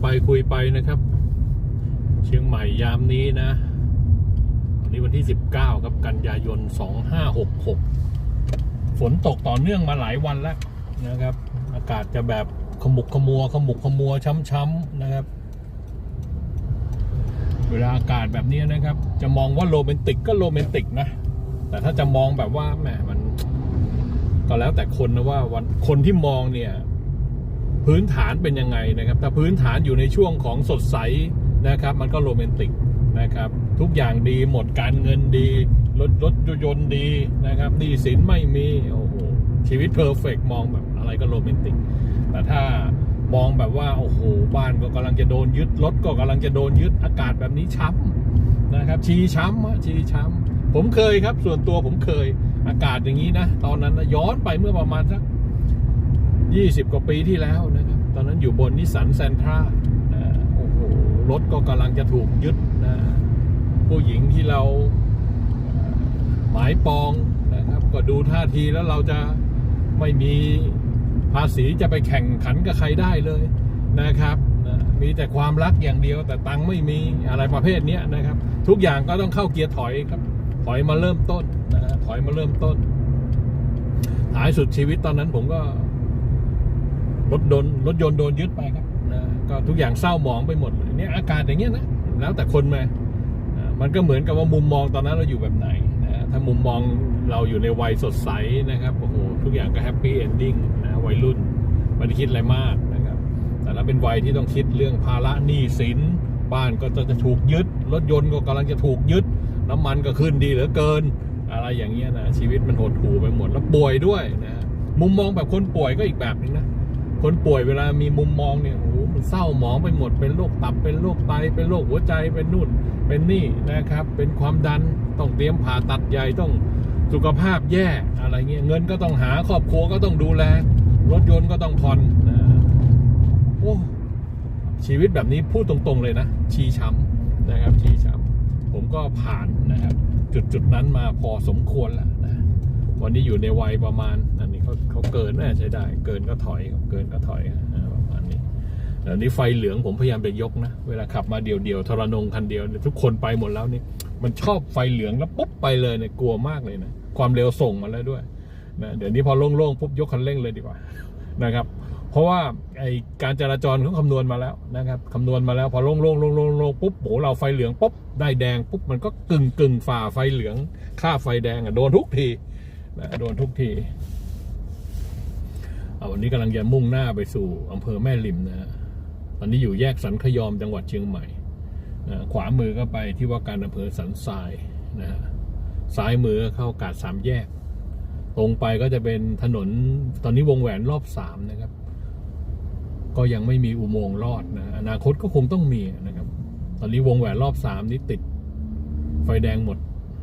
ไปคุยไปนะครับ เชียงใหม่ยามนี้นะวันนี้วันที่ 19 ครับกันยายน 2566 ฝนตกต่อเนื่องมาหลายวันแล้วนะครับ อากาศจะแบบขมุกขมัวขมุกขมัวช้ำๆนะครับ เวลาอากาศแบบนี้นะครับ จะมองว่าโรแมนติกก็โรแมนติกนะ แต่ถ้าจะมองแบบว่าแหมมันก็แล้วแต่คนนะว่าวันคนที่มองเนี่ย พื้นฐานเป็นยังไงนะครับ ถ้าพื้นฐานอยู่ในช่วงของสดใสนะครับ มันก็โรแมนติกนะครับ ทุกอย่างดีหมดการเงินดีรถรถยนต์ดีนะครับหนี้สินไม่มีโอ้โหชีวิตเพอร์เฟกมองแบบอะไรก็โรแมนติก แต่ถ้ามองแบบว่าโอ้โหบ้านก็กำลังจะโดนยึดรถก็กำลังจะโดนยึดอากาศแบบนี้ช้ำนะครับ ชีช้ำอะชีช้ำผมเคยครับ ส่วนตัวผมเคยอากาศอย่างนี้นะ ตอนนั้นนะย้อนไปเมื่อประมาณสัก20กว่าปีที่แล้วนะ ตอนนั้นอยู่บนนิสสันแซนทราโอ้โห รถก็กำลังจะถูกยึดนะผู้หญิงที่เราหมายปองนะครับ ก็ดูท่าทีแล้วเราจะไม่มีภาษีจะไปแข่งขันกับใครได้เลยนะครับนะมีแต่ความรักอย่างเดียว แต่ตังไม่มีอะไรประเภทนี้นะครับ ทุกอย่างก็ต้องเข้าเกียร์ถอยครับ ถอยมาเริ่มต้นนะถอยมาเริ่มต้นท้ายสุดชีวิตตอนนั้นผมก็ รถโดนรถยนต์โดนยึดไปครับนะก็ทุกอย่างเศร้าหมองไปหมดเลยเนี่ยอากาศอย่างเงี้ยนะแล้วแต่คนมาอ่ามันก็เหมือนกับว่ามุมมองตอนนั้นเราอยู่แบบไหนนะถ้ามุมมองเราอยู่ในวัยสดใสนะครับโอ้โหทุกอย่างก็แฮปปี้เอนดิ้งนะวัยรุ่นไม่ได้คิดอะไรมากนะครับ แต่ถ้าเป็นวัยที่ต้องคิดเรื่องภาระหนี้สินบ้านก็จะถูกยึด รถยนต์ก็กำลังจะถูกยึด น้ำมันก็ขึ้นดีเหลือเกิน อะไรอย่างเงี้ยนะชีวิตมันหดหู่ไปหมดแล้วป่วยด้วยนะมุมมองแบบคนป่วยก็อีกแบบหนึงนะ คนป่วยเวลามีมุมมองเนี่ยโอ้โหมันเศร้าหมองไปหมดเป็นโรคตับเป็นโรคไตเป็นโรคหัวใจเป็นนู่นเป็นนี่นะครับ เป็นความดันต้องเตรียมผ่าตัดใหญ่ต้องสุขภาพแย่อะไรเงี้ยเงินก็ต้องหาครอบครัวก็ต้องดูแล รถยนต์ก็ต้องผ่อนนะโอ้ชีวิตแบบนี้พูดตรงๆเลยนะ ชีช้ำนะครับชีช้ำผมก็ผ่านนะครับจุดๆนั้นมาพอสมควรแล้วนะ วันนี้อยู่ในวัยประมาณ อันนี้เขาเขาเกินน่ใช้ได้ เกินก็ถอยเกินก็ถอยประมาณนี้แต่อันนี้ไฟเหลืองผมพยายามจะยกนะ เวลาขับมาเดี่ยวๆทรนงคันเดียวเนี่ยทุกคนไปหมดแล้วนี่มันชอบไฟเหลืองแล้วปุ๊บไปเลยเนี่ยกลัวมากเลยนะความเร็วส่งมาแล้วด้วยนะเดี๋ยวนี้พอโล่งๆปุ๊บยกคันเร่งเลยดีกว่านะครับเพราะว่าไอการจราจรเขาคำนวณมาแล้วนะครับคำนวณมาแล้วพอโล่งๆโล่งๆโล่งๆปุ๊บโหเราไฟเหลืองปุ๊บได้แดงปุ๊บมันก็กึ่งกึ่งฝ่าไฟเหลือง ค่าไฟแดงอะโดนทุกที นะโดนทุกทีเอาวันนี้กำลังจะมุ่งหน้าไปสู่อำเภอแม่ริมนะฮะตอนนี้อยู่แยกสันขยอมจังหวัดเชียงใหม่นะขวามือก็ไปที่ว่าการอำเภอสันทรายนะฮะซ้ายมือเข้ากาดสามแยก ตรงไปก็จะเป็นถนนตอนนี้วงแหวนรอบสามนะครับ ก็ยังไม่มีอุโมงค์รอดนะอนาคตก็คงต้องมีนะครับ ตอนนี้วงแหวนรอบสามนี้ติดไฟแดงหมด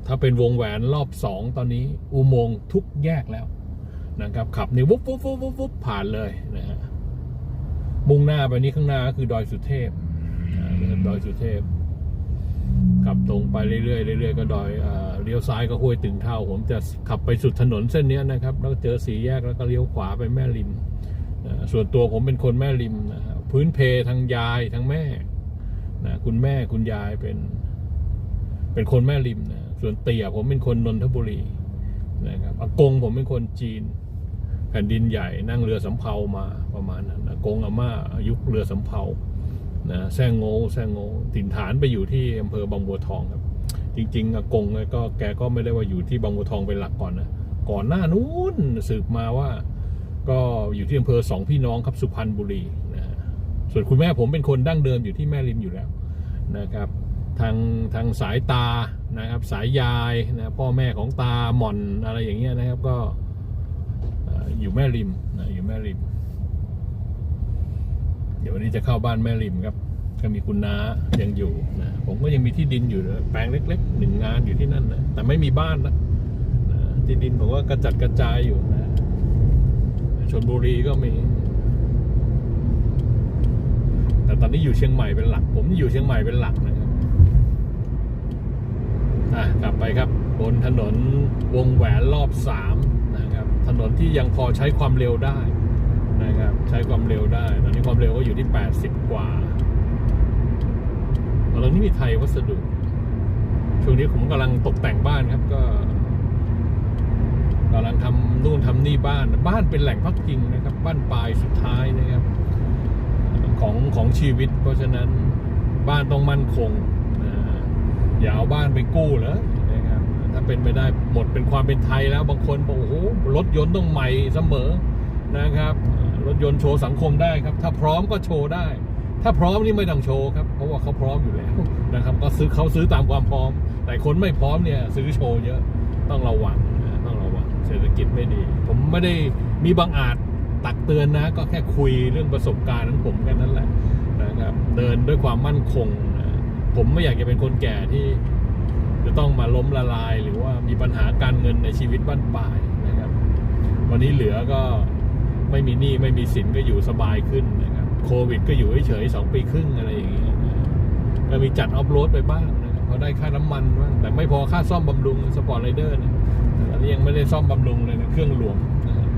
ถ้าเป็นวงแหวนรอบสองตอนนี้ อุโมงค์ทุกแยกแล้วนะครับขับนี่วุบวุบวุบวุบวุบผ่านเลยนะฮะมุ่งหน้าไปนี้ข้างหน้าก็คือดอยสุเทพอ่าดอยสุเทพขับตรงไปเรื่อยๆเรื่อยๆก็ดอยอ่าเลี้ยวซ้ายก็ห้วยตึงเท่า ผมจะขับไปสุดถนนเส้นนี้นะครับ แล้วเจอสีแยกแล้วก็เลี้ยวขวาไปแม่ริมนะส่วนตัวผมเป็นคนแม่ริมนะพื้นเพทางยายทางแม่นะคุณแม่คุณยายเป็น เป็นคนแม่ริมน ส่วนเตี่ยผมเป็นคนนนทบุรีนะครับอากงผมเป็นคนจีน แผ่นดินใหญ่นั่งเรือสำเภามาประมาณนั้นอากงอาม่ายุคเรือสำเภานะแซงโง่แซงโง่ถิ่นฐานไปอยู่ที่อำเภอบางบัวทองครับ จริงๆอากงก็แกก็ไม่ได้ว่าอยู่ที่บางบัวทองเป็นหลักก่อนนะก่อนหน้านู้นสืบมาว่า ก็อยู่ที่อำเภอสองพี่น้องครับสุพรรณบุรีนะส่วนคุณแม่ผมเป็นคนดั้งเดิมอยู่ที่แม่ริมอยู่แล้วนะครับ ทางทางสายตานะครับสายยายนะพ่อแม่ของตาหม่อนอะไรอย่างเงี้ยนะครับก็อยู่แม่ริมนะอยู่แม่ริม เดี๋ยววันนี้จะเข้าบ้านแม่ริมครับ ก็มีคุณน้ายังอยู่นะผมก็ยังมีที่ดินอยู่นะแปลงเล็กๆหนึ่งงานอยู่ที่นั่นนะแต่ไม่มีบ้านนะนะที่ดินผมว่ากระจัดกระจายอยู่นะชนบุรีก็มี แต่ตอนนี้อยู่เชียงใหม่เป็นหลัก ผมอยู่เชียงใหม่เป็นหลักนะ อะกลับไปครับบนถนนวงแหวนรอบสามนะครับถนนที่ยังพอใช้ความเร็วได้นะครับใช้ความเร็วได้ ตอนนี้ความเร็วก็อยู่ที่ 80 กว่าตอนนี้มีไทยวัสดุ ช่วงนี้ผมกำลังตกแต่งบ้านครับก็กำลังทำนู่นทำนี่บ้าน บ้านเป็นแหล่งพักพิงนะครับ บ้านปลายสุดท้ายนะครับ ของของชีวิต เพราะฉะนั้นบ้านต้องมั่นคง อย่าเอาบ้านไปกู้เหรอนะครับถ้าเป็นไปได้หมดเป็นความเป็นไทยแล้วบางคนบอกโอ้โหรถยนต์ต้องใหม่เสมอนะครับรถยนต์โชว์สังคมได้ครับ ถ้าพร้อมก็โชว์ได้ ถ้าพร้อมนี่ไม่ต้องโชว์ครับ เพราะว่าเขาพร้อมอยู่แล้วนะครับ ก็ซื้อเขาซื้อตามความพร้อม แต่คนไม่พร้อมเนี่ยซื้อโชว์เยอะต้องระวังต้องระวังเศรษฐกิจไม่ดี ผมไม่ได้มีบางอาจตักเตือนนะ ก็แค่คุยเรื่องประสบการณ์ของผมแค่นั้นแหละนะครับ เดินด้วยความมั่นคง ผมไม่อยากจะเป็นคนแก่ที่ จะต้องมาล้มละลาย หรือว่ามีปัญหาการเงินในชีวิตบ้านปลายนะครับ วันนี้เหลือก็ไม่มีหนี้ไม่มีสินก็อยู่สบายขึ้นนะครับโควิด ก็อยู่เฉยๆสองปีครึ่งอะไรอย่างเงี้ยก็มีจัดออฟโรดไปบ้างนะครับพอได้ค่าน้ำมันบ้างแต่ไม่พอค่าซ่อมบำรุงสปอร์ตไรเดอร์นี่ยอันนี้ยังไม่ได้ซ่อมบำรุงเลยนะเครื่องหลวงนะครับ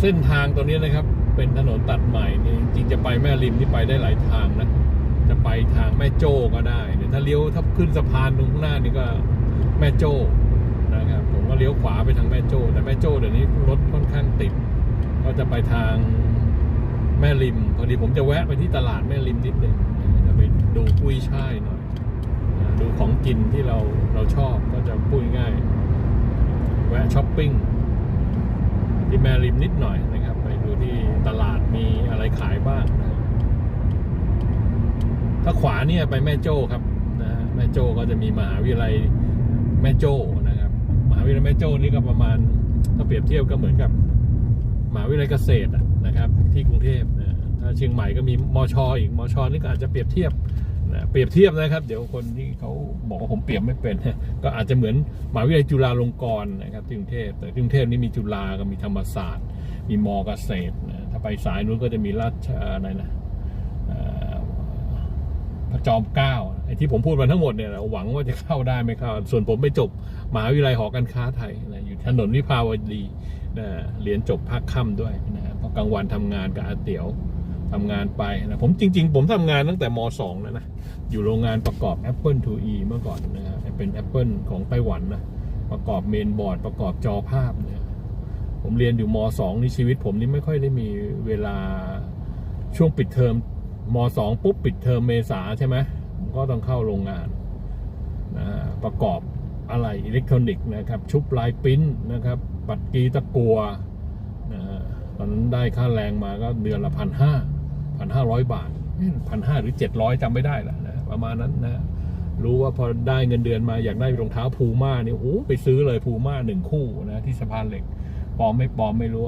เส้นทางตัวนี้นะครับ เป็นถนนตัดใหม่นี่จริงจะไปแม่ริมที่ไปได้หลายทางนะ จะไปทางแม่โจ้ก็ได้เดี๋ยถ้าเลี้ยวถ้าขึ้นสะพานตรงข้างหน้านี่ก็แม่โจ้นะครับผมก็เลี้ยวขวาไปทางแม่โจ้ แต่แม่โจ้เดี๋ยวนี้รถค่อนข้างติด ก็จะไปทางแม่ริมพอดีผมจะแวะไปที่ตลาดแม่ริมนิดนึงจะไปดูกุ้ยช่ายหน่อยดูของกินที่เราเราชอบก็จะพูดง่าย แวะช้อปปิ้ง ที่แม่ริมนิดหน่อยนะครับ ไปดูที่ตลาดมีอะไรขายบ้างนะครับถ้าขวาเนี่ยไปแม่โจ้ครับนะฮะแม่โจ้ก็จะมีมหาวิทยาลัยแม่โจ้นะครับ มหาวิทยาลัยแม่โจ้นี่ก็ประมาณ ถ้าเปรียบเทียบก็เหมือนกับมหาวิทยาลัยเกษตรอะนะครับ ที่กรุงเทพนะถ้าเชียงใหม่ก็มีมชอีกมชอนี่ก็อาจจะเปรียบเทียบ ปรียบเทียบนะครับ เดี๋ยวคนที่เขาบอกว่าผมเปรียบไม่เป็น ก็อาจจะเหมือนมหาวิทยาลัยจุฬาลงกรณ์นะครับที่กรุงเทพแต่กรุงเทพนี่มีจุฬาก็มีธรรมศาสตร์ มีมเกษตรนะถ้าไปสายนู้นก็จะมีราชอะไรนะพระจอมเกล้าไอ้ที่ผมพูดมาทั้งหมดเนี่ยหวังว่าจะเข้าได้ไม่เข้า ส่วนผมไปจบมหาวิทยาลัยหอการค้าไทยนะอยู่ถนนวิภาวดีนะเรียนจบภาคค่ำด้วยนะเพราะกลางวันทำงานกับอาเตียว ทำงานไปนะผมจริง ๆ ผมทำงานตั้งแต่ม .2 แล้วนะ อยู่โรงงานประกอบ Apple 2e เมื่อก่อนนะฮะเป็น Apple ของไต้หวันนะ ประกอบเมนบอร์ด ประกอบจอภาพเนี่ยผมเรียนอยู่ม .2 ในชีวิต ผมนี่ไม่ค่อยได้มีเวลาช่วงปิดเทอมม .2 ปุ๊บปิดเทอมเมษาใช่ไหมผมก็ต้องเข้าโรงงานนะประกอบอะไรอิเล็กทรอนิกส์นะครับ ชุบลายปิ้นนะครับปัดกีตะกัวนะตอนนั้นได้ค่าแรงมาก็เดือนละพันห้า พันห้าร้อยบาทพันห้าหรือเจ็ดร้อยจำไม่ได้แหละนะประมาณนั้นนะ รู้ว่าพอได้เงินเดือนมาอยากได้รองเท้าพูม่าเนี่ยโอ้โหไปซื้อเลยพูม่าหนึ่งคู่นะที่สะพานเหล็กปลอมไม่ปลอมไม่รู้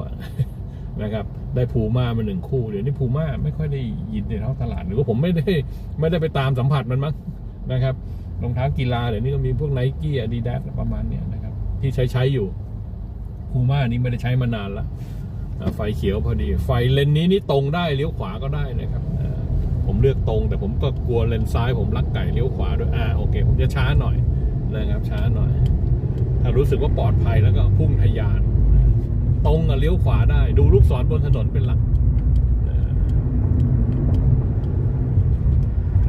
นะครับ ได้พูม่ามาหนึ่งคู่เดี๋ยวนี้พูม่าไม่ค่อยได้ยินในท้องตลาดหรือว่าผมไม่ได้ไม่ได้ไปตามสัมผัสมันมั้งนะครับรองเท้ากีฬาเดี๋ยวนี้ก็มีพวกไนกี้อาดิดาสประมาณเนี้ยนะครับ ที่ใช้ใช้อยู่พูม่านี้ไม่ได้ใช้มานานละ ไฟเขียวพอดี ไฟเลนนี้นี่ตรงได้เลี้ยวขวาก็ได้นะครับผมเลือกตรงแต่ผมก็กลัวเลนซ้าย ผมลักไก่เลี้ยวขวาด้วยอ่าโอเค ผมจะช้าหน่อยนะครับช้าหน่อย ถ้ารู้สึกว่าปลอดภัยแล้วก็พุ่งทะยาน ตรงอะเลี้ยวขวาได้ดูลูกศรบนถนนเป็นหลัก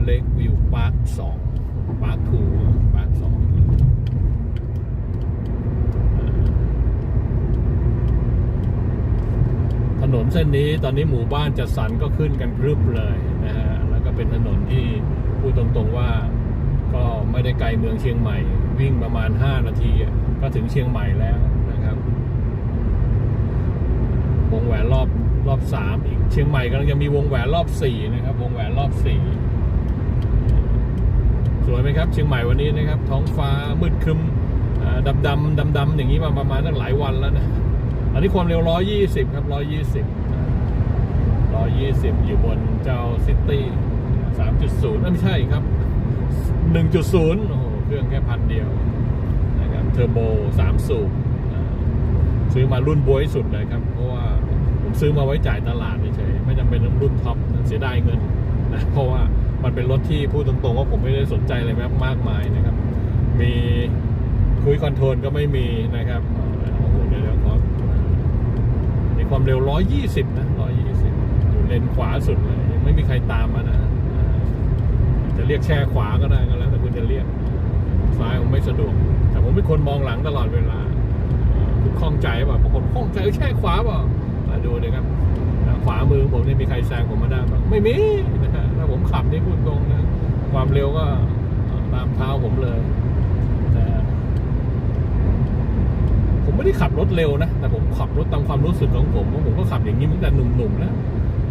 เล็กวิวพาร์คสองพาร์คทูพาร์คสองถ นนเส้นนี้ตอนนี้หมู่บ้านจัดสรรก็ขึ้นกันพรึบเลยนะฮะแล้วก็เป็นถนนที่พูดตรงๆว่าก็ไม่ได้ไกลเมืองเชียงใหม่ วิ่งประมาณ 5 นาทีก็ถึงเชียงใหม่แล้วนะครับวงแหวนรอบรอบสามอีกเชียงใหม่กำลังจะมีวงแหวนรอบสี่นะครับ วงแหวนรอบสี่สวยไหมครับ เชียงใหม่วันนี้นะครับ ท้องฟ้ามืดครึมดำดำดำดำอย่างนี้มาประมาณตั้งหลายวันแล้วนะ อันนี้ความเร็วร้อยยี่สิบครับร้อยยี่สิบร้อยู่บนเจ้าซิตี้สามจุดศูนย์ไม่ใช่ครับหนึ่งจุดศูนย์โอ้โห เครื่องแค่พันเดียวนะครับ เทอร์โบสามสูบซื้อมารุ่นบวยสุดเลยครับ เพราะว่าผมซื้อมาไว้จ่ายตลาดเฉยไม่จำเป็นต้องรุ่นท็อปเสียดายเงินนะเพราะว่ามันเป็นรถที่พูดตรงๆว่าผมไม่ได้สนใจอะไรมากมายนะครับ มีคุยคอนโทรลก็ไม่มีนะครับโอ้โหเดี๋ยวเดี๋ยวขอใน ความเร็ว 120 นะ 120 อยู่เลนขวาสุดเลยยังไม่มีใครตามมานะจะเรียกแช่ขวาก็ได้ก็แล้วแต่คุณจะเรียกซ้ายผมไม่สะดวก แต่ผมเป็นคนมองหลังตลอดเวลาคุณคล่องใจป่ะบางคนคล่องใจแช่ขวาป่ะมาดูเลยครับขวามือผมเนี่ยมีใครแซงผมมาได้บ้างไม่มีนะฮะถ้าผมขับนี่พูดตรงนะความเร็วก็ตามเท้าผมเลยนะฮะ ผมไม่ได้ขับรถเร็วนะ แต่ผมขับรถตามความรู้สึกของผมว่าผมก็ขับอย่างนี้ตั้งแต่หนุ่มๆนะ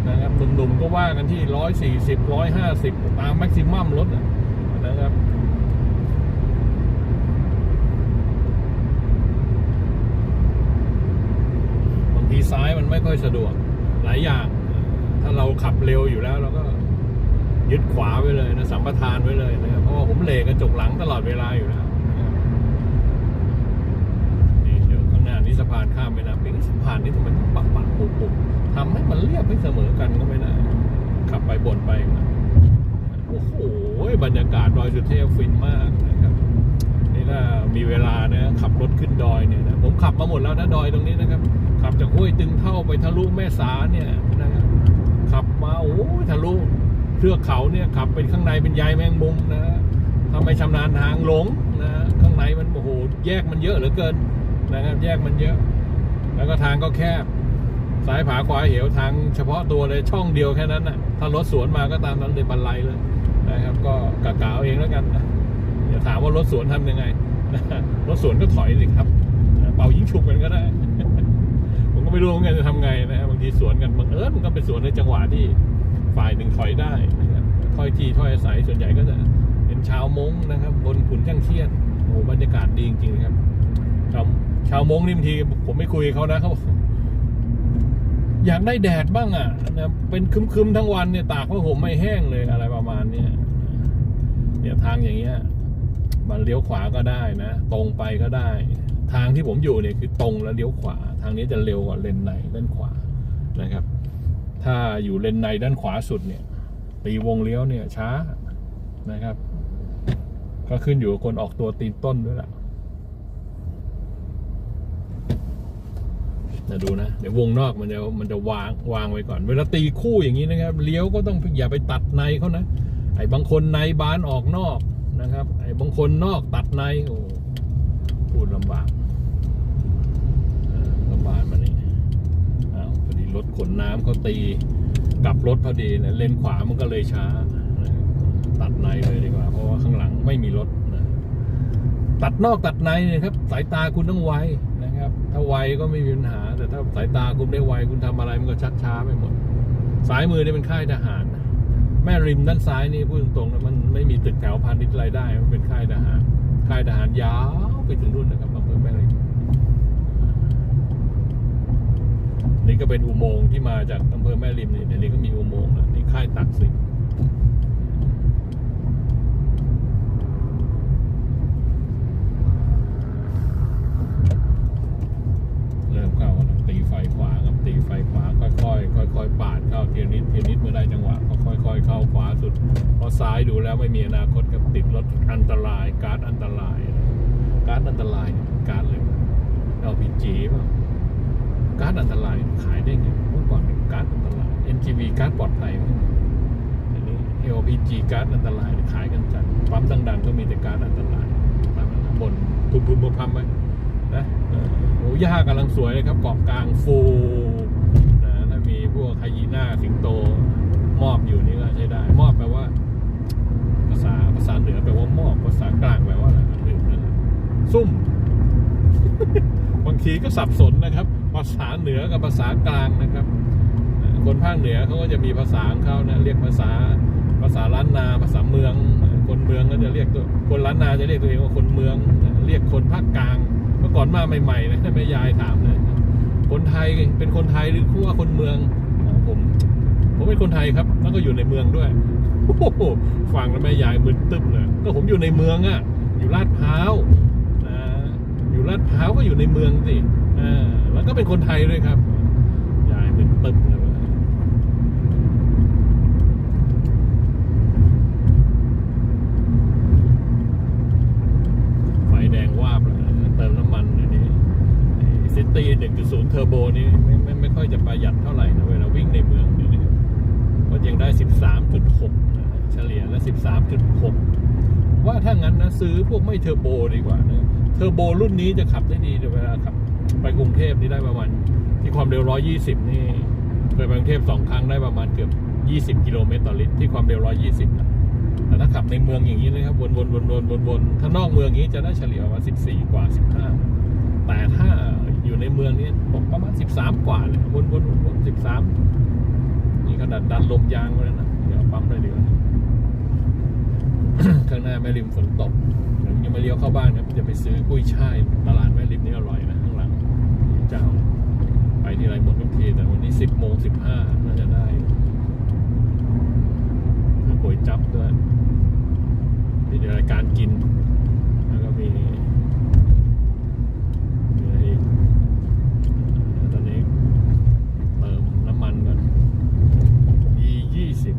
นะครับหนุ่มๆก็ว่ากันที่ร้อยสี่สิบร้อยห้าสิบตามแม็กซิมัมรถนะนะครับบางทีซ้ายมันไม่ค่อยสะดวกหลายอย่าง ถ้าเราขับเร็วอยู่แล้วเราก็ยึดขวาไว้เลยนะสัมปทานไว้เลยนะครับเพราะว่าผมเลกกระจกหลังตลอดเวลาอยู่แล้วนะครับนี่เดี๋ยวข้างหน้านี้ สะพานข้ามไปนะเป็นสะพานนี้ทำไมต้องปักปักปุบปุบทำให้มันเรียบให้เสมอกันก็ไม่ได้ขับไปบนไปมาโอ้โหบรรยากาศดอยสุเทพฟินมากนะครับ นี่ถ้ามีเวลานะขับรถขึ้นดอยเนี่ยนะผมขับมาหมดแล้วนะดอยตรงนี้นะครับ ขับจากห้วยตึงเท่าไปทะลุแม่สาเนี่ยนะครับขับมาโอ้ทะลุเทือกเขาเนี่ยขับเป็นข้างในเป็นใยแมงมุมนะถ้าไม่ชำนาญทางหลงนะข้างในมันโอ้โหแยกมันเยอะเหลือเกิน นะครับแยกมันเยอะ แล้วก็ทางก็แคบซ้ายผาขวาเหวทางเฉพาะตัวเลยช่องเดียวแค่นั้นนะถ้ารถสวนมาก็ตามนั้นเลยบันไลเลยนะครับ ก็กะกะเอาเองแล้วกันนะอย่าถามว่ารถสวนทำยังไงนะรถสวนก็ถอยสิครับนะเป่ายิงฉุกกันก็ได้ ผมก็ไม่รู้เหมือนกันจะทำไงนะครับบางทีสวนกันบังเอิญมันก็เป็นสวนในจังหวะที่ฝ่ายหนึ่งถอยได้นะครับถ้อยทีถ้อยอาศัยส่วนใหญ่ก็จะเป็นชาวมงนะครับ บนขุนช่างเทียนโอ้บรรยากาศดีจริงๆนะครับชาว ชาวมงนี่บางทีผมไม่คุยเขานะเขาอกอยากได้แดดบ้างอะนะเป็นคึมๆทั้งวันเนี่ยตากผ้าห่มไม่แห้งเลยอะไรประมาณเนี้ยเนี่ยทางอย่างเงี้ย มันเลี้ยวขวาก็ได้นะ ตรงไปก็ได้ ทางที่ผมอยู่เนี่ยคือตรงแล้วเลี้ยวขวา ทางนี้จะเร็วกว่าเลนในด้านขวานะครับ ถ้าอยู่เลนในด้านขวาสุดเนี่ย ตีวงเลี้ยวเนี่ยช้านะครับ ก็ขึ้นอยู่กับคนออกตัวตีนต้นด้วยล่ะ นะดูนะ เดี๋ยววงนอกมันจะมันจะวางวางไว้ก่อน เวลาตีคู่อย่างนี้นะครับ เลี้ยวก็ต้องอย่าไปตัดในเขานะ ไอ้บางคนในบานออกนอกนะครับ ไอ้บางคนนอกตัดใน โอ้พูดลำบากเออก็บานมานี่อ้าวพอดีรถขนน้ำเขาตีกลับรถพอดีเนี่ยเลนขวามันก็เลยช้า ตัดในเลยดีกว่า เพราะว่าข้างหลังไม่มีรถนะตัดนอกตัดในนี่ยครับ สายตาคุณต้องไว ถ้าไวก็ไม่มีปัญหา แต่ถ้าสายตาคุณไม่ไวคุณทำอะไรมันก็ชักช้าไปหมดซ้ายมือนี่เป็นค่ายทหาร แม่ริมด้านซ้ายนี่พูดตรงๆนะมันไม่มีตึกแถวพาณิชย์รายได้ มันเป็นค่ายทหาร ค่ายทหารยาวไปถึงนู่นนะครับอำเภอแม่ริมนี่ก็เป็นอุโมงค์ที่มาจากอำเภอแม่ริมนี่เดี๋ยวนี้ก็มีอุโมงค์แล้วนี่ค่ายตักสินเริ่มเข้าแล้วตีไฟขวาครับตีไฟขวาค่อยๆค่อยๆปาดเข้า นิดเทียนิดเมื่อได้จังหวะก็ค่อยๆ เข้าขวาสุดพราะซ้ายดูแล้วไม่มีอนาคตกับติดรถอันตราย การอันตราย การอันตรายการเลยเราพีจีป่ะการอันตรายขายได้ไงเมื่อก่อนเป็นการอันตราย NGV การปลอดภัยอันนี้ LPG การอันตรายขายกันจัดปั๊มดังๆก็มีแต่การอันตรายปั๊มบนทุบๆมาพัมไปนะโอ้ย่ากำลังสวยเลยครับเกาะกลางฟู วกไฮยีน่าสิงโตมอบอยู่นี่ก็ใช้ได้ มอบแปลว่า ภาษาภาษาเหนือแปลว่ามอบภาษากลางแปลว่าอะไรลืมแล้วนะซุ่ม บางทีก็สับสนนะครับ ภาษาเหนือกับภาษากลางนะครับ คนภาคเหนือเขาก็จะมีภาษาของเขานะเรียกภาษาภาษาล้านนา ภาษาเมือง คนเมืองก็จะเรียกตัวคนล้านนาจะเรียกตัวเองว่าคนเมือง เรียกคนภาคกลางเมื่อก่อนมาใหม่ๆนะแม่ยายถามเลยคนไทยเป็นคนไทยหรือคู่ว่าคนเมือง ผม ผมเป็นคนไทยครับ แล้วก็อยู่ในเมืองด้วยโอ้โหฟังแล้วแม่ยายมึนตึ๊บเลยก็ผมอยู่ในเมืองอะ่ะ อยู่ลาดพร้าวอ่าอยู่ลาดพร้าวก็อยู่ในเมืองสิอแล้วก็เป็นคนไทยด้วยครับยายมึนตึ๊บเลยไฟแดงวาบเลยตี1.0เทอร์โบนี่ไม่ไม่ ไม่ค่อยจะประหยัดเท่าไหร่นะเวลาวิ่งในเมืองเนี่ยนะครับก็ยังได้ 13.6นะเฉลี่ยและ 13.6 ว่าถ้างั้นนะซื้อพวกไม่เทอร์โบดีกว่านะเทอร์โบรุ่นนี้จะขับได้ดีเวลาขับไปกรุงเทพนี่ได้ประมาณที่ความเร็ว 120 นี่เคยไปกรุงเทพสองครั้งได้ประมาณเกือบ 20 กิโลเมตรต่อลิตรที่ความเร็ว 120นะแต่ถ้าขับในเมืองอย่างนี้นะครับวนๆวนๆวนๆวนๆถ้านอกเมืองนี้จะได้เฉลี่ยประมาณ14 กว่า 15 แต่ถ้า ในเมืองนี่ตกประมาณ 13 กว่าเลยวนๆวนๆ13นี่ขนาดดันลมยางไว้แล้วนะเดี๋ยวปั๊มได้ดีกว่าข้างหน้าแม่ริมฝนตกยังไม่เลี้ยวเข้าบ้านครับจะไปซื้อกุ้ยช่ายตลาดแม่ริมนี่อร่อยนะข้างหลังเจ้า ไปที่ไรหมดทุกทีแต่วันนี้สิบโมงสิบห้าน่าจะได้คือก๋วยจับด้วยมีรายการกิน แล้วก็มีมีอะไรอีกตอนนี้เติมน้ำมันก่อน E ยี่สิบ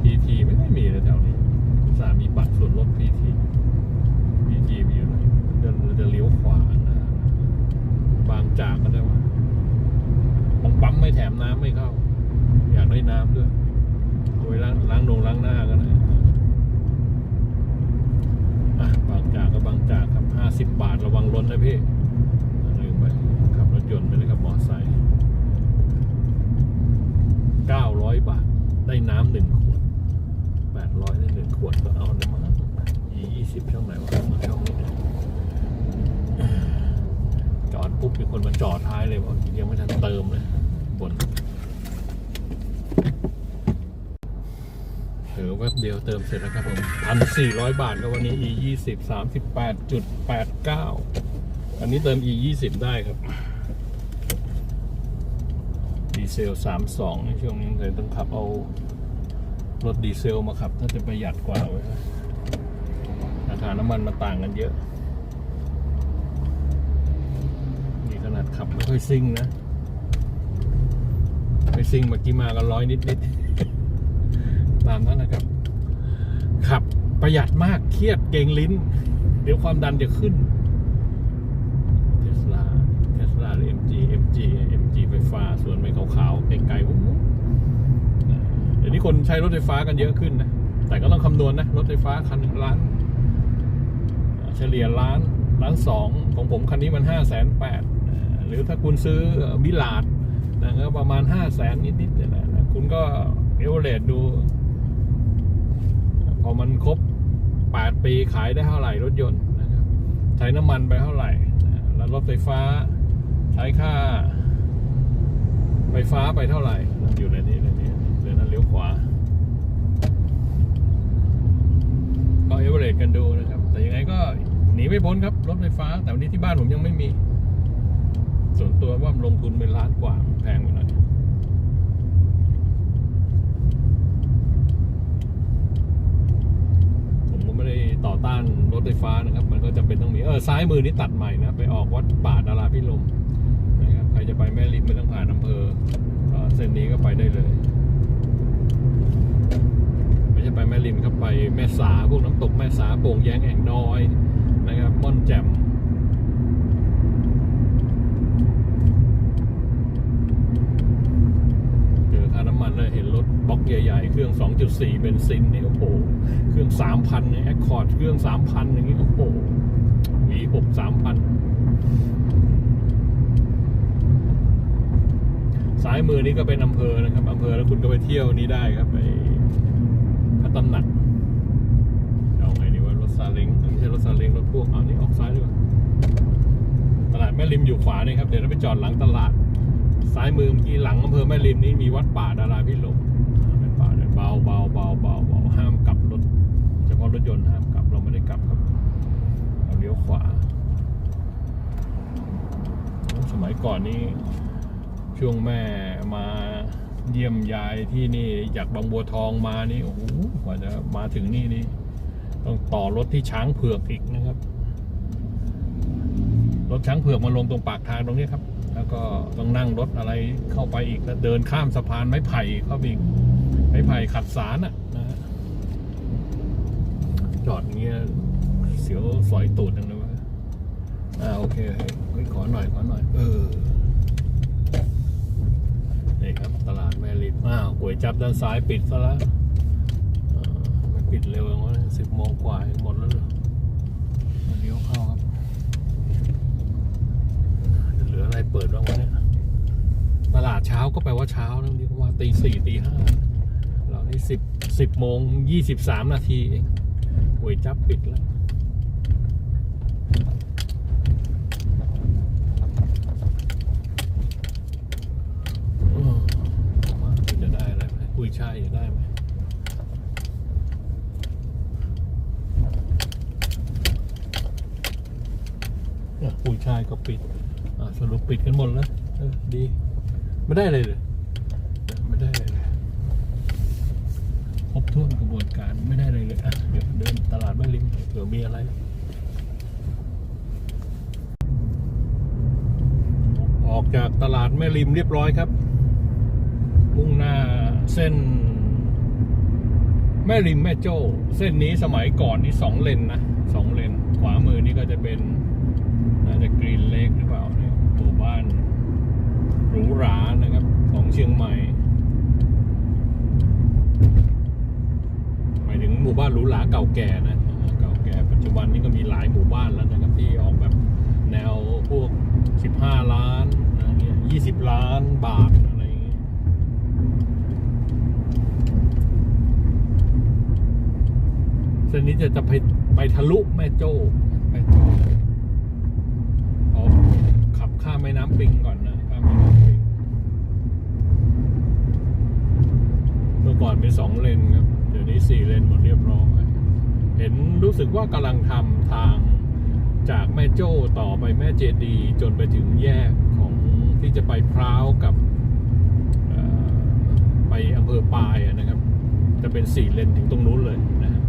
พีทีไม่ได้มีเลยแถวนี้อุตสาห์มีบัตรส่วนลดพีทีพีทีมีอยู่ไหนเดินเราจะเลี้ยวขวานะบางจากก็ได้ว่าบางปั๊มไม่แถมน้ำไม่เข้า อยากได้น้ำด้วยเอาไว้ล้างล้างนงล้างหน้ากันนะอะบางจากก็บางจากครับห้าสิบบาทระวังล้นนะพี่ลืมไปขับรถยนต์ไม่ได้ขับมอเตอร์ไซค์เก้าร้อยบาท ได้น้ำหนึ่งขวดแปดร้อยได้หนึ่งขวดก็เอาน้ำมันอียี่สิบช่องไหนวะช่องนี้นะจอ ดปุ๊บมีคนมาจอดท้ายเลยว่ายังไม่ทันเติมเลยบนเออแวบเดียวเติมเสร็จแล้วครับผมพันสี่ร้อยบาทก็วันนี้ e ยี่สิบสามสิบแปดจุดแปดเก้าอันนี้เติม e ยี่สิบได้ครับดีเซล32ในช่วงนี้เลยต้องขับเอารถดีเซลมาขับ ถ้าจะประหยัดกว่าไว้ยราคาน้ำมันมาต่างกันเยอะ นี่ ดขับไม่ค่อยซิ่งนะไม่ซิ่งเมื่อกี้มาก็ร้อยนิดนิดตามนั้นนะครับ ขับประหยัดมากเครียดเก่งลิ้น เดี๋ยวความดันจะขึ้นเทสลาเทสลาหรือ MG MG MG ไฟฟ้าส่วนไม่ขาวๆไกลๆผมเดี๋ยวนี้คนใช้รถไฟฟ้ากันเยอะขึ้นนะ แต่ก็ต้องคำนวณนะ รถไฟฟ้าคันหนึ่งล้าน เฉลี่ยล้านล้านสองของผมคันนี้มันห้าแสนแปด หรือถ้าคุณซื้อมิลาดนะก็ประมาณห้าแสนนิดๆเนี่ยแหละนะคุณก็เอเวอเรดู พอมันครบ 8 ปีขายได้เท่าไหร่รถยนต์นะครับใช้น้ำมันไปเท่าไหร่ แล้วรถไฟฟ้าใช้ค่า ไฟฟ้าไปเท่าไหร่อยู่ในนี้ในนี้เดี๋ยวนั้นเลี้ยวขวา ก็เอเวอเรกันดูนะครับ แต่ยังไงก็หนีไม่พ้นครับ รถไฟฟ้า แต่วันนี้ที่บ้านผมยังไม่มี ส่วนตัวว่าลงทุนเป็นล้านกว่าแพงไปหน่อยผมก็ไม่ได้ต่อต้านรถไฟฟ้านะครับ มันก็จำเป็นต้องมีเออซ้ายมือนี่ตัดใหม่นะ ไปออกวัดป่าดาราพิลมนะครับใครจะไปแม่ริมไม่ต้องผ่านอำเภอเส้นนี้ก็ไปได้เลยไม่ใช่ไปแม่ริมครับไปแม่สาพวกน้ำตกแม่สาโป่งแยงแอ่งน้อยนะครับม่อนแจ่ม เจอค่าน้ำมันเลยเห็น รถบล็อกใหญ่ๆเครื่อง 2.4 เบนซินนี่โอ้โหเครื่อง 3,000เนี่ยแอคคอร์ดเครื่อง 3,000 อย่างนี้โอ้โห V6 3,000ซ้ายมือนี้ก็เป็นอำเภอนะครับอำเภอแล้วคุณก็ไปเที่ยวนี้ได้ครับไปพระตำหนักเอาไงดีว่ารถซาเล้งไม่ใช่รถซาเล้งรถพ่วงเอานี่ออกซ้ายดีกว่าตลาดแม่ริมอยู่ขวานี่ครับเดี๋ยวเราไปจอดหลังตลาดซ้ายมือเมื่อกี้หลังอำเภอแม่ริมนี้มีวัดป่าดาราพิลมาเบาเบาเบาเบาห้ามกลับรถเฉพาะรถยนต์ห้ามกลับเราไม่ได้กลับครับเราเลี้ยวขวา สมัยก่อนนี้ ช่วงแม่มาเยี่ยมยายที่นี่จากบางบัวทองมานี่โอ้โหกว่าจะมาถึงนี่นี่ต้องต่อรถที่ช้างเผือกอีกนะครับรถช้างเผือกมาลงตรงปากทางตรงนี้ครับ แล้วก็ต้องนั่งรถอะไรเข้าไปอีกแล้วเดินข้ามสะพานไม้ไผ่เข้าไปอีก ม้ไผ่ขัดสารอะนะฮะจอดเงี้ยเสียวฝอยตูดนั่นเลยวะอ่าโอเคเฮ้ยขอหน่อยขอหน่อย เออนี่ครับ ตลาดแม่ริมอ้าวก๋วยจับด้านซ้ายปิดซะล้วอ่าไม่ปิดเร็วอย่างวะสิบโมงกว่าหมดแล้วเหรอเลี้ยวเข้าครับจะเหลืออะไรเปิดบ้างวะเนี่ยตลาดเช้าก็แปลว่าเช้านะนี่เขาว่าตีสี่ตีห้า นี่สิบสิบโมงยี่สิบสามนาทีเองหวยจับปิดแล้วจะได้อะไรไหมกุยช่ายจะได้ไหมอ่ยชายก็ปิดอะสรุปปิดกันหมดแล้วดี ไม่ได้เลยเลยไม่ได้เลยเลยคร บถ้วนกระบวนการไม่ได้เลยเลยอะเดี๋ยวเดินตลาดแม่ริมเผื่อมีอะไรออกจากตลาดแม่ริมเรียบร้อยครับ มุ่งหน้าเส้น แม่ริมแม่โจ้ เส้นนี้สมัยก่อนนี่สองเลนนะสองเลน ขวามือนี่ก็จะเป็น น่าจะกรีนเลกหรือเปล่าเนี่ยหมู่บ้านหรูหรานะครับ ของเชียงใหม่ หมู่บ้านหรูหราเก่าแก่นะเก่าแก่ปัจจุบันนี้ก็มีหลายหมู่บ้านแล้วนะครับที่ออกแบบแนวพวก 15 ล้านอะไรเงี้ย20 ล้านบาทอะไรอย่างเงี้ยเส้นนี้จะจะไปไปทะลุแม่โจ้แม่โจ้เอาขับข้ามแม่น้ำปิงก่อนนะข้ามแม่น้ำปิงเมื่อก่อนเป็นสองเลนครับ ยวนี้สี่เลนหมดเรียบร้อย เห็นรู้สึกว่ากำลังทำทางจากแม่โจ้ต่อไปแม่เจดี จนไปถึงแยกของที่จะไปพร้าวกับไปอำเภอปายนะครับ จะเป็นสี่เลนถึงตรงนู้นเลยนะ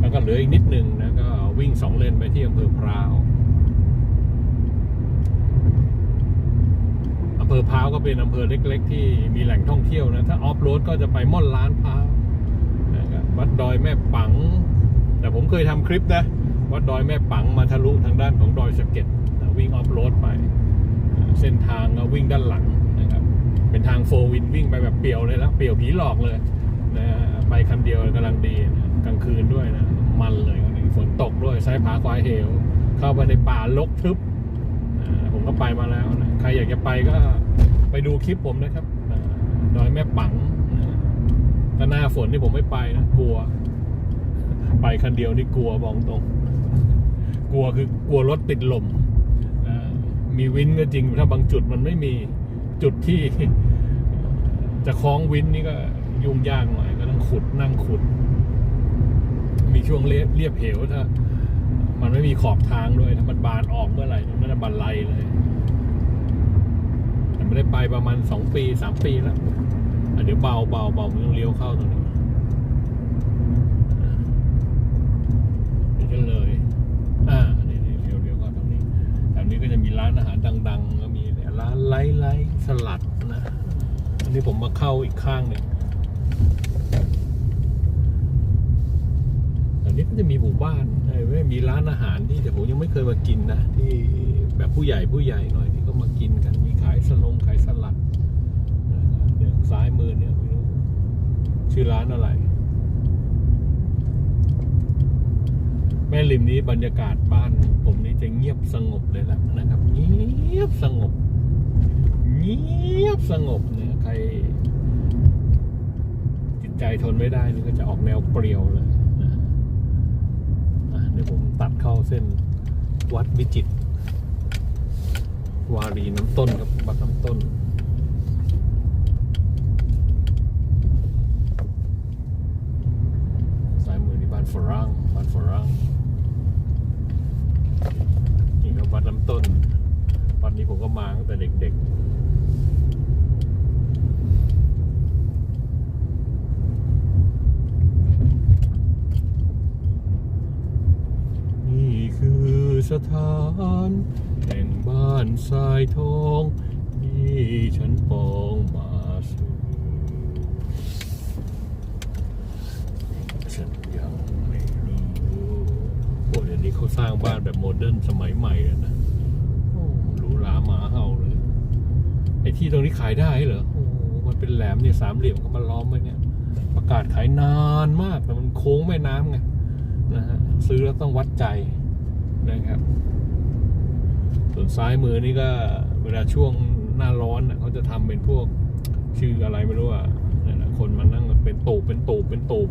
แล้วก็เหลืออีกนิดนึงนะก็วิ่งสองเลนไปที่อำเภอพร้าวอำเภอพร้าวก็เป็นอำเภอเล็ก ๆ ที่มีแหล่งท่องเที่ยวนะ ถ้าออฟโรดก็จะไปม่อนล้านพร้าว อยแม่ปัง แต่ผมเคยทำคลิปนะวัดดอยแม่ปังมาทะลุทางด้านของดอยสะเก็ดวิ่งออฟโรดไป เส้นทางวิ่งด้านหลังนะครับ เป็นทางโฟวินวิ่งไปแบบเปี่ยวเลยแล้วเปี่ยวผีหลอกเลยนะไปคันเดียวกำลังดีนะกลางคืนด้วยนะ มันเลยฝนตกด้วยซ้ายผาควายเหว เข้าไปในป่าลกทึบผมก็ไปมาแล้วนะใครอยากจะไปก็ไปดูคลิปผมนะครับดอยแม่ปังนะถ้าหน้าฝนนี่ผมไม่ไปนะกลัว ไปคันเดียวนี่กลัวบอกตรง กลัวคือกลัวรถติดลมมีวินก็จริงถ้าบางจุดมันไม่มีจุดที่ จะคล้องวินนี่ก็ยุ่งยากหน่อยก็ต้องขุดนั่งขุด มีช่วงเรียบเรียบเหวถ้ามันไม่มีขอบทางด้วยถ้ามันบานออกเมื่อไหร่มันจะบันไลเลยแต่ไม่ได้ไปประมาณสองปีสามปีแล้วเดี๋ยวเบาเบาเบามันต้องเลี้ยวเข้าตรงนี้ นี่ก็เลย อ่า นี่นี่เร็วๆก็ตรงนี้แถวนี้ก็จะมี ร้านอาหารดังๆก็มีเนี่ยร้านไลท์ไลท์สลัดนะอันนี้ผมมาเข้าอีกข้างหนึ่งแถวนี้ก็จะมีหมู่บ้านไม่มีร้านอาหารที่แต่ผมยังไม่เคยมากินนะ ที่แบบผู้ใหญ่ผู้ใหญ่หน่อยที่ก็มากินกันมีขายสลงขายสลัดเดี๋ยวซ้ายมือเนี่ยไม่รู้ชื่อร้านอะไร แม่ริมนี้บรรยากาศบ้าน ผมนี่จะเงียบสงบเลยแหละนะครับ เงีย บสงบ เงียบสงบเนี่ยใคร จิตใจทนไม่ได้นี่ก็จะออกแนวเปรียวเลยนะเดี๋ยวผมตัดเข้าเส้นวัดวิจิต วารีน้ำต้นครับวัดน้ำต้นซ้ายมือนี่บ้านฝรั่งบ้านฝรั่งนี่ก็วัดลำต้น วัดนี้ผมก็มาตั้งแต่เด็กๆ นี่คือสถานแห่งบ้านทรายทองที่ฉันปองมาสู่ฉันยังไม่รู้โอ้เดี๋ยวนี้เขาสร้างบ้านแบบโมเดิร์นสมัยใหม่เลยนะ หมาเห่าเลย ไอ้ที่ตรงนี้ขายได้เหรอ โอ้โห มันเป็นแหลมเนี่ยสามเหลี่ยมเขามาล้อมไว้เนี่ย ประกาศขายนานมากแต่มันโค้งแม่น้ำไงนะฮะ ซื้อแล้วต้องวัดใจนะครับ ส่วนซ้ายมือนี่ก็เวลาช่วงหน้าร้อนน่ะเขาจะทำเป็นพวกชื่ออะไรไม่รู้อะนั่นน่ะคนมานั่งเป็นตูบเป็นตูบเป็นตูบ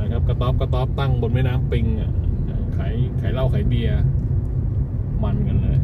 นะครับ กระต๊อบกระต๊อบตั้งบนแม่น้ำปิงอะขายขายเหล้าขายเบียร์มันกันเลย